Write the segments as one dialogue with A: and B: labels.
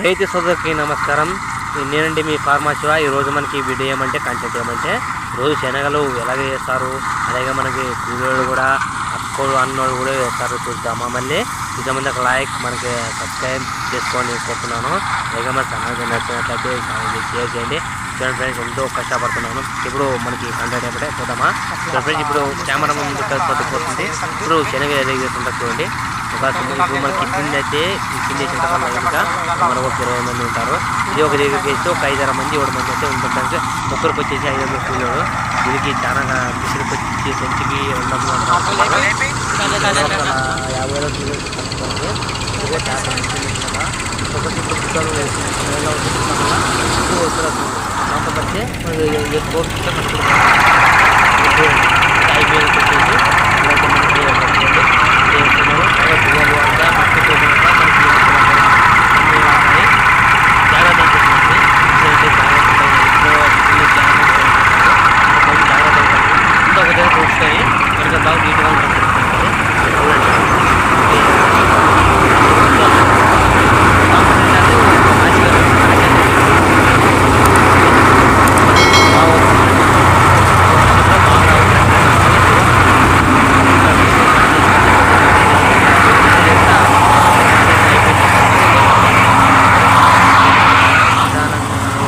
A: రైతు సోదరికి నమస్కారం. నేనండి మీ ఫార్మాశివ ఈరోజు మనకి వీడియో ఏమంటే కంటెంట్ ఏమంటే రోజు శనగలు ఎలాగ చేస్తారు అలాగే మనకి కూలీలు కూడా అక్కడు అన్నోళ్ళు కూడా వేస్తారు. చూద్దామా మళ్ళీ? ఇంతమంది ఒక లైక్ మనకి సబ్స్క్రైబ్ చేసుకొని కోరుతున్నాను. అలాగే మన ఛానల్ నచ్చినట్లయితే షేర్ చేయండి. చూడండి ఫ్రెండ్స్ ఎంతో కష్టపడుతున్నాను. ఇప్పుడు మనకి కంటెంట్ ఏమంటే చూద్దామా ఫ్రెండ్స్ ఇప్పుడు కెమెరా ముందు పోతుంది ఇప్పుడు శనగ ఎలాగ చేస్తుంటారు చూడండి. ఇప్పుడు మనకి కింద అయితే కింద వేసిన తర్వాత కనుక మనకు ఒక ఇరవై మంది ఉంటారు. ఇది ఒక దగ్గరికి వేస్తే ఒక ఐదారు మంది ఏడు మంది అయితే ఉంటుంది ఒక్కరికి వచ్చేసి ఐదు వందలు కూలీలు దీనికి చాలా మిషన్కి వచ్చి సెంచుకి రెండు వందలు యాభై వేల. ఒకటి వస్తున్నారు. మనకి ఏ కోర్సు కట్టుకుంటాం ఇప్పుడు ఐదు వేలు వచ్చేసి ఇలాంటి మనకి కట్టుకోండి. చేస్తున్నారు. తర్వాత పిల్లలు అంతా మట్టి పోకుండా మనకి అన్ని ఉన్నాయి. జాగ్రత్త ఉంటుంది. ఇప్పుడైతే జాగ్రత్త ఉంటుంది. ఇప్పుడు ఇల్లు జాగ్రత్త ఉంటుంది. కొంచెం జాగ్రత్త ఉంటుంది. ఇంత ఒక దగ్గర కూర్చొని మనకి బాగా నీట్గా ఉంటుంది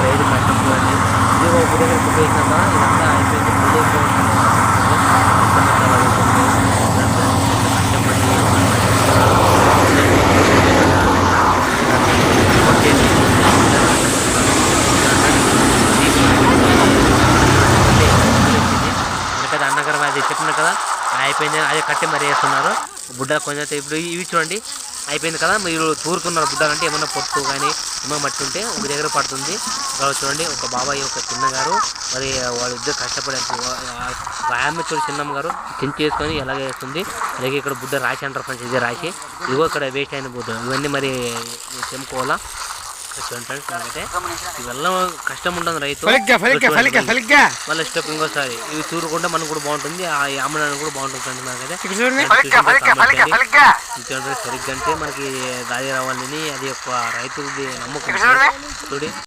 A: రైలు కష్టపడి ఇది ఒక దగ్గర కుట్టేసినాక ఇదంతా అయిపోయింది వెనకది అన్నగరం అది చెప్పిన కదా అయిపోయింది అదే కట్టి మరి వేస్తున్నారు. బుడ్డ కొంచెం ఇప్పుడు ఇవి చూడండి అయిపోయింది కదా. మీరు తూరుకున్నారు బుడ్డలు అంటే ఏమన్నా పొట్టు కానీ ఏమన్నా మట్టి ఉంటే ఒక దగ్గర పడుతుంది. చూడండి ఒక బాబాయ్ ఒక చిన్న గారు మరి వాళ్ళిద్దరు కష్టపడి ఒక ఆమె చూడు చిన్నమ్మ గారు చించి చేసుకొని ఎలాగ వేస్తుంది అలాగే ఇక్కడ బుడ్డ రాసి అంటారు ఫ్రెండ్స్ ఇది రాసి. ఇదిగో ఇక్కడ వేస్ట్ అయిన బుద్ధ ఇవన్నీ మరి తెంపుకోవాలా చూడండి ఫ్రెండ్స్ నాకైతే ఇవల్ల కష్టం ఉంటుంది రైతు. మళ్ళీ స్టెప్ ఇంకోసారి. ఇవి చూడకుండా మనకు కూడా బాగుంటుంది. ఆ అమ్మడానికి కూడా బాగుంటుంది ఫ్రెండ్స్ నాకైతే
B: ఇక్కడ చూడండి.
A: ఫలిగ్గా, ఫలిగ్గా, ఫలిగ్గా,
B: ఫలిగ్గా.
A: ఇంకేంటంటే సరిగ్గా అంటే మనకి దారి రావాలని అది ఒక రైతుది నమ్మకం.